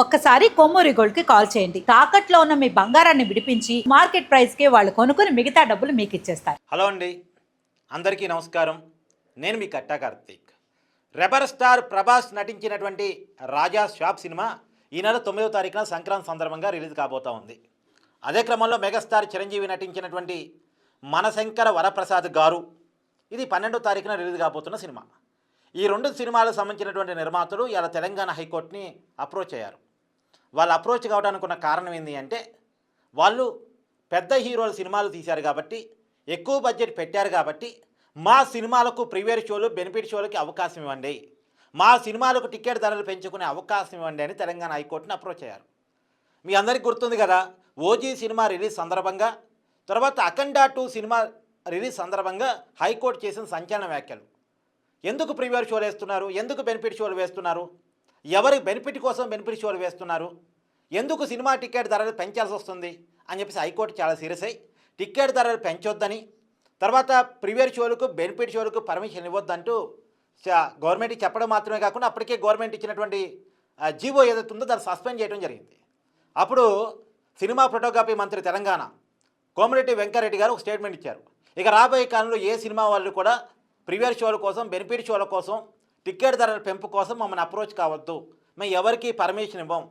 ఒక్కసారి కొమ్మూరి గోల్డ్కి కాల్ చేయండి. తాకట్లో ఉన్న మీ బంగారాన్ని విడిపించి మార్కెట్ ప్రైస్కి వాళ్ళు కొనుక్కుని మిగతా డబ్బులు మీకు ఇచ్చేస్తారు. హలో అండి. అందరికీ నమస్కారం. నేను మీ కట్టా కార్తీక్. రెబర్ స్టార్ ప్రభాస్ నటించినటువంటి రాజా షాప్ సినిమా ఈ నెల తొమ్మిదో తారీఖున సంక్రాంతి సందర్భంగా రిలీజ్ కాబోతా ఉంది. అదే క్రమంలో మెగాస్టార్ చిరంజీవి నటించినటువంటి మనశంకర వరప్రసాద్ గారు ఇది పన్నెండో తారీఖున రిలీజ్ కాబోతున్న సినిమా. ఈ రెండు సినిమాలకు సంబంధించినటువంటి నిర్మాతలు ఇలా తెలంగాణ హైకోర్టుని అప్రోచ్ అయ్యారు. వాళ్ళు అప్రోచ్ కావడానికి ఉన్న కారణం ఏంటి అంటే వాళ్ళు పెద్ద హీరోల సినిమాలు తీశారు కాబట్టి ఎక్కువ బడ్జెట్ పెట్టారు కాబట్టి మా సినిమాలకు ప్రీమియర్ షోలు బెనిఫిట్ షోలకి అవకాశం ఇవ్వండి. మా సినిమాలకు టికెట్ ధరలు పెంచుకునే అవకాశం ఇవ్వండి అని తెలంగాణ హైకోర్టుని అప్రోచ్ అయ్యారు. మీ అందరికీ గుర్తుంది కదా ఓజీ సినిమా రిలీజ్ సందర్భంగా తర్వాత అఖండా టూ సినిమా రిలీజ్ సందర్భంగా హైకోర్టు చేసిన సంచలన వ్యాఖ్యలు. ఎందుకు ప్రీమియర్ షోలు వేస్తున్నారు? ఎందుకు బెనిఫిట్ షోలు వేస్తున్నారు? ఎవరి బెనిఫిట్ కోసం బెనిఫిట్ షోలు వేస్తున్నారు? ఎందుకు సినిమా టికెట్ ధరలు పెంచాల్సి వస్తుంది? అని చెప్పేసి హైకోర్టు చాలా సీరియస్ అయ్యి టికెట్ ధరలు పెంచొద్దని తర్వాత ప్రీవియర్ షోలకు బెనిఫిట్ షోలకు పర్మిషన్ ఇవ్వద్దంటూ చ- గవర్నమెంట్కి చెప్పడం మాత్రమే కాకుండా అప్పటికే గవర్నమెంట్ ఇచ్చినటువంటి జీవో ఏదైతే ఉందో దాన్ని సస్పెండ్ చేయడం జరిగింది. అప్పుడు సినిమా ఫోటోగ్రఫీ మంత్రి తెలంగాణ కోమరెడ్డి వెంకారెడ్డి గారు ఒక స్టేట్మెంట్ ఇచ్చారు. ఇక రాబోయే కాలంలో ఏ సినిమా వాళ్ళు కూడా ప్రీవియర్ షోల కోసం బెనిఫిట్ షోల కోసం టికెట్ ధరల పెంపు కోసం మమ్మల్ని అప్రోచ్ కావద్దు. మేము ఎవరికి పర్మిషన్ ఇవ్వం.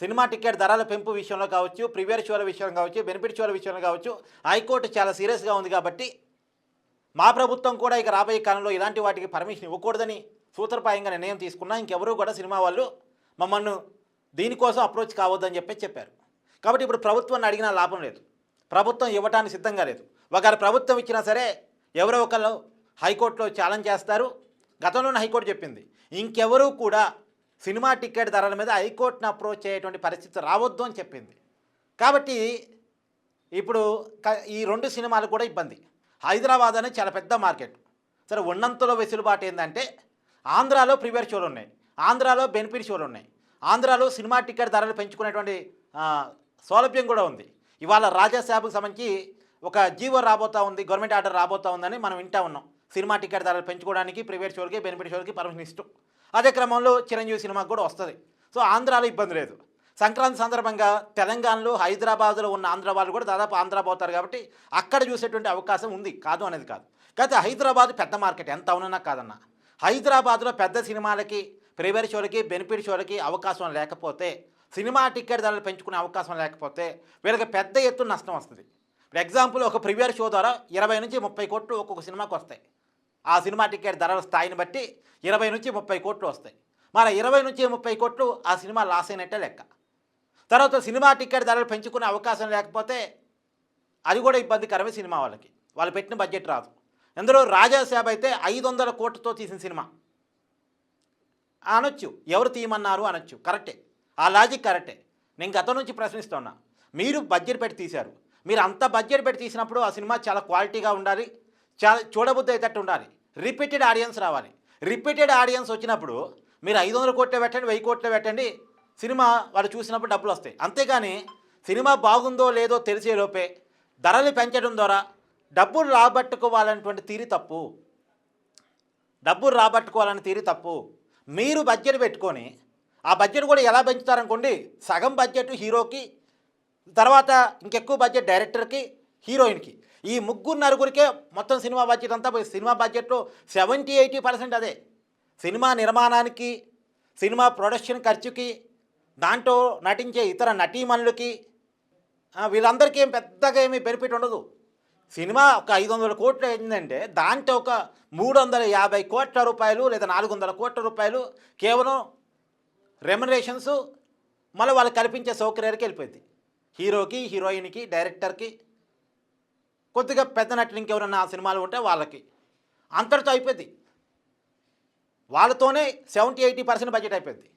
సినిమా టికెట్ ధరల పెంపు విషయంలో కావచ్చు ప్రీవియర్ షోల విషయంలో కావచ్చు బెనిఫిట్ షోల విషయంలో కావచ్చు హైకోర్టు చాలా సీరియస్గా ఉంది కాబట్టి మా ప్రభుత్వం కూడా ఇక రాబోయే కాలంలో ఇలాంటి వాటికి పర్మిషన్ ఇవ్వకూడదని సూత్రప్రాయంగా నిర్ణయం తీసుకున్నా ఇంకెవరూ కూడా సినిమా వాళ్ళు మమ్మల్ని దీనికోసం అప్రోచ్ కావద్దని చెప్పి చెప్పారు. కాబట్టి ఇప్పుడు ప్రభుత్వాన్ని అడిగినా లాభం లేదు. ప్రభుత్వం ఇవ్వడానికి సిద్ధంగా లేదు. ఒకరు ప్రభుత్వం ఇచ్చినా సరే ఎవరో ఒకరు హైకోర్టులో ఛాలెంజ్ చేస్తారు. గతంలోనే హైకోర్టు చెప్పింది. ఇంకెవరూ కూడా సినిమా టికెట్ ధరల మీద హైకోర్టును అప్రోచ్ అయ్యేటువంటి పరిస్థితి రావద్దు అని చెప్పింది. కాబట్టి ఇప్పుడు ఈ రెండు సినిమాలు కూడా ఇబ్బంది. హైదరాబాద్ అనేది చాలా పెద్ద మార్కెట్. సరే ఉన్నంతలో వెసులుబాటు ఏంటంటే ఆంధ్రాలో ప్రీమియర్ షోలు ఉన్నాయి. ఆంధ్రాలో బెనిఫిట్ షోలు ఉన్నాయి. ఆంధ్రాలో సినిమా టికెట్ ధరలు పెంచుకునేటువంటి సౌలభ్యం కూడా ఉంది. ఇవాళ రాజాసాబ్కి సంబంధించి ఒక జీవో రాబోతా ఉంది గవర్నమెంట్ ఆర్డర్ రాబోతా ఉందని మనం వింటా ఉన్నాం. సినిమా టికెట్ ధరలు పెంచుకోవడానికి ప్రైవేట్ షోలకి బెనిఫిట్ షోలకి పర్మిషన్ ఇష్టం అదే క్రమంలో చిరంజీవి సినిమాకి కూడా వస్తుంది. సో ఆంధ్రాలో ఇబ్బంది లేదు. సంక్రాంతి సందర్భంగా తెలంగాణలో హైదరాబాద్లో ఉన్న ఆంధ్ర వాళ్ళు కూడా దాదాపు ఆంధ్ర పోతారు కాబట్టి అక్కడ చూసేటువంటి అవకాశం ఉంది. కాదు అనేది కాదు. కాకపోతే హైదరాబాద్ పెద్ద మార్కెట్. ఎంత అవునన్నా కాదన్నా. హైదరాబాద్లో పెద్ద సినిమాలకి ప్రైవేట్ షోలకి బెనిఫిట్ షోలకి అవకాశం లేకపోతే సినిమా టికెట్ ధరలు పెంచుకునే అవకాశం లేకపోతే వీళ్ళకి పెద్ద ఎత్తున నష్టం వస్తుంది. ఫర్ ఎగ్జాంపుల్ ఒక ప్రీమియర్ షో ద్వారా ఇరవై నుంచి ముప్పై కోట్లు ఒక్కొక్క సినిమాకి వస్తాయి. ఆ సినిమా టికెట్ ధరల స్థాయిని బట్టి ఇరవై నుంచి ముప్పై కోట్లు వస్తాయి. మరి ఇరవై నుంచి ముప్పై కోట్లు ఆ సినిమా లాస్ అయినట్టే లెక్క. తర్వాత సినిమా టికెట్ ధరలు పెంచుకునే అవకాశం లేకపోతే అది కూడా ఇబ్బందికరమే సినిమా వాళ్ళకి. వాళ్ళు పెట్టిన బడ్జెట్ రాదు. ఎందులో రాజాసాబ్ అయితే ఐదు వందల కోట్లతో తీసిన సినిమా. అనొచ్చు. ఎవరు తీయమన్నారు అనొచ్చు. కరెక్టే. ఆ లాజిక్ కరెక్టే. నేను గతం నుంచి ప్రశ్నిస్తున్నా. మీరు బడ్జెట్ పెట్టి తీశారు. మీరు అంత బడ్జెట్ పెట్టి తీసినప్పుడు ఆ సినిమా చాలా క్వాలిటీగా ఉండాలి. చాలా చూడబుద్ధి అయ్యేటట్టు ఉండాలి. రిపీటెడ్ ఆడియన్స్ రావాలి. రిపీటెడ్ ఆడియన్స్ వచ్చినప్పుడు మీరు ఐదు వందల కోట్లు పెట్టండి వెయ్యి కోట్లు పెట్టండి సినిమా వాళ్ళు చూసినప్పుడు డబ్బులు వస్తాయి. అంతేగాని సినిమా బాగుందో లేదో తెలిసే లోపే ధరలు పెంచడం ద్వారా డబ్బులు రాబట్టుకోవాలనేటువంటి తీరి తప్పు. డబ్బులు రాబట్టుకోవాలని తీరి తప్పు. మీరు బడ్జెట్ పెట్టుకొని ఆ బడ్జెట్ కూడా ఎలా పెంచుతారనుకోండి సగం బడ్జెట్ హీరోకి తర్వాత ఇంకెక్కువ బడ్జెట్ డైరెక్టర్కి హీరోయిన్కి. ఈ ముగ్గురు నలుగురికే మొత్తం సినిమా బడ్జెట్ అంతా పోయి సినిమా బడ్జెట్లో సెవెంటీ ఎయిటీ పర్సెంట్ అదే. సినిమా నిర్మాణానికి సినిమా ప్రొడక్షన్ ఖర్చుకి దాంట్లో నటించే ఇతర నటీమణులకి వీళ్ళందరికీ ఏం పెద్దగా ఏమీ బెనిఫిట్ ఉండదు. సినిమా ఒక ఐదు వందల కోట్లు అయిందంటే దాంట్లో ఒక మూడు వందల యాభై కోట్ల రూపాయలు లేదా నాలుగు వందల కోట్ల రూపాయలు కేవలం రెమ్యునరేషన్స్ మళ్ళీ వాళ్ళు కల్పించే సౌకర్యాలకి వెళ్ళిపోయింది. హీరోకి హీరోయిన్కి డైరెక్టర్కి కొద్దిగా పెద్ద నటులు ఇంకెవరన్నా ఆ సినిమాలు ఉంటే వాళ్ళకి. అంతటితో అయిపోయింది. వాళ్ళతోనే సెవెంటీ ఎయిటీ పర్సెంట్ బడ్జెట్ అయిపోయింది.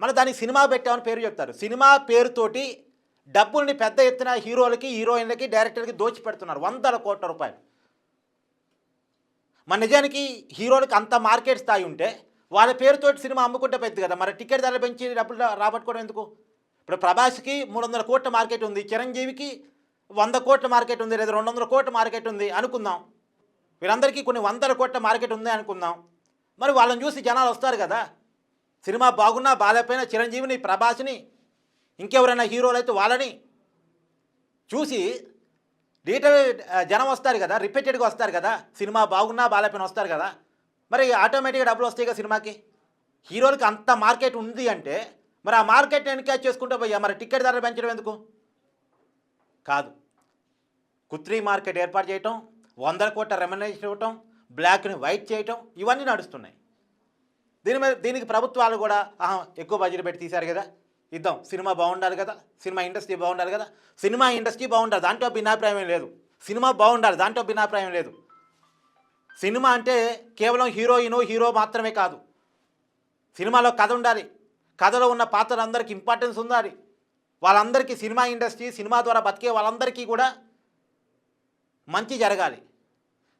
మళ్ళీ దానికి సినిమా పెట్టామని పేరు చెప్తారు. సినిమా పేరుతోటి డబ్బుల్ని పెద్ద ఎత్తున హీరోలకి హీరోయిన్లకి డైరెక్టర్కి దోచి పెడుతున్నారు వందల కోట్ల రూపాయలు. మన నిజానికి హీరోలకి అంత మార్కెట్ స్థాయి ఉంటే వాళ్ళ పేరుతోటి సినిమా అమ్ముకుంటే పెద్ద కదా. మరి టికెట్ ధరలు పెంచి డబ్బులు రాబట్టుకోవడం ఎందుకు? ఇప్పుడు ప్రభాస్కి మూడు వందల కోట్ల మార్కెట్ ఉంది. చిరంజీవికి వంద కోట్ల మార్కెట్ ఉంది లేదా రెండు వందల కోట్ల మార్కెట్ ఉంది అనుకుందాం. వీళ్ళందరికీ కొన్ని వందల కోట్ల మార్కెట్ ఉంది అనుకుందాం. మరి వాళ్ళని చూసి జనాలు వస్తారు కదా. సినిమా బాగున్నా బాగాలేకపోయినా చిరంజీవిని ప్రభాస్ని ఇంకెవరైనా హీరోలు అయితే వాళ్ళని చూసి రీటైల్ జనం వస్తారు కదా రిపీటెడ్గా వస్తారు కదా. సినిమా బాగున్నా బాగాలేకపోయినా వస్తారు కదా. మరి ఆటోమేటిక్గా డబ్బులు వస్తాయి కదా సినిమాకి. హీరోలకి అంత మార్కెట్ ఉంది అంటే మరి ఆ మార్కెట్ ఎన్కేజ్ చేసుకుంటే పోయా మరి టికెట్ ధరలు పెంచడం ఎందుకు? కాదు. కుత్రీ మార్కెట్ ఏర్పాటు చేయటం వందల కోట్ల రెమ్యునరేషన్ ఇవ్వటం బ్లాక్ని వైట్ చేయటం ఇవన్నీ నడుస్తున్నాయి. దీని మీద దీనికి ప్రభుత్వాలు కూడా ఆహా ఎక్కువ బడ్జెట్ పెట్టి తీశారు కదా. ఇద్దాం సినిమా బాగుండాలి కదా. సినిమా ఇండస్ట్రీ బాగుండాలి కదా. సినిమా ఇండస్ట్రీ బాగుండాలి దాంట్లో భిన్నాభిప్రాయం లేదు. సినిమా బాగుండాలి దాంట్లో భిన్నాభిప్రాయం లేదు. సినిమా అంటే కేవలం హీరోయిన్ హీరో మాత్రమే కాదు. సినిమాలో కథ ఉండాలి. కథలో ఉన్న పాత్రలందరికీ ఇంపార్టెన్స్ ఉండాలి. వాళ్ళందరికీ సినిమా ఇండస్ట్రీ సినిమా ద్వారా బతికే వాళ్ళందరికీ కూడా మంచి జరగాలి.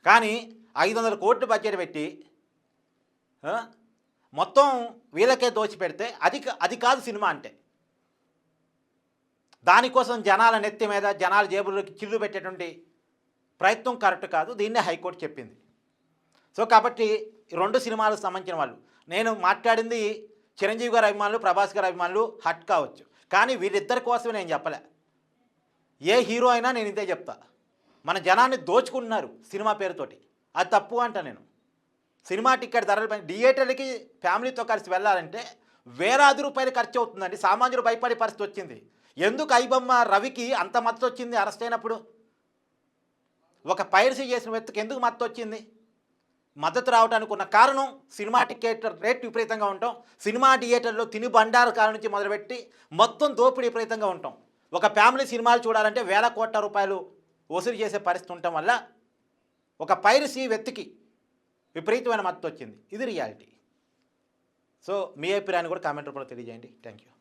కానీ ఐదు వందల కోట్లు బడ్జెట్ పెట్టి మొత్తం వీళ్ళకే దోచి పెడితే అది కా- అది కాదు సినిమా అంటే. దానికోసం జనాల నెత్తి మీద జనాల జేబుల్లోకి చిల్లు పెట్టేటువంటి ప్రయత్నం కరెక్ట్ కాదు దీన్నే హైకోర్టు చెప్పింది. సో కాబట్టి రెండు సినిమాలకు సంబంధించిన వాళ్ళు నేను మాట్లాడింది చిరంజీవి గారి అభిమానులు ప్రభాస్ గారి అభిమానులు హట్ కావచ్చు. కానీ వీళ్ళిద్దరి కోసమే నేను చెప్పలే. ఏ హీరో అయినా నేను ఇదే చెప్తా. మన జనాన్ని దోచుకుంటున్నారు సినిమా పేరుతోటి. అది తప్పు అంట నేను. సినిమా టికెట్ ధరలు పైన థియేటర్లకి ఫ్యామిలీతో కలిసి వెళ్ళాలంటే వేలాది రూపాయలు ఖర్చు అవుతుందండి. సామాన్యుడు భయపడే పరిస్థితి వచ్చింది. ఎందుకు ఐబొమ్మ రవికి అంత మద్దతు వచ్చింది? అరెస్ట్ అయినప్పుడు ఒక పైరసీ చేసిన వ్యక్తికి ఎందుకు మద్దతు వచ్చింది? మద్దతు రావడానికి ఉన్న కారణం సినిమా టికెట్ రేట్ విపరీతంగా ఉంటాం. సినిమా థియేటర్లో తిని బండార కాలం నుంచి మొదలుపెట్టి మొత్తం దోపిడీ విపరీతంగా ఉంటాం. ఒక ఫ్యామిలీ సినిమాలు చూడాలంటే వేల కోట్ల రూపాయలు వసూలు చేసే పరిస్థితి ఉండటం వల్ల ఒక పైరసీ వ్యక్తికి విపరీతమైన మద్దతు వచ్చింది. ఇది రియాలిటీ. సో మీ అభిప్రాయాన్ని కూడా కామెంట్ రూపంలో తెలియజేయండి. Thank you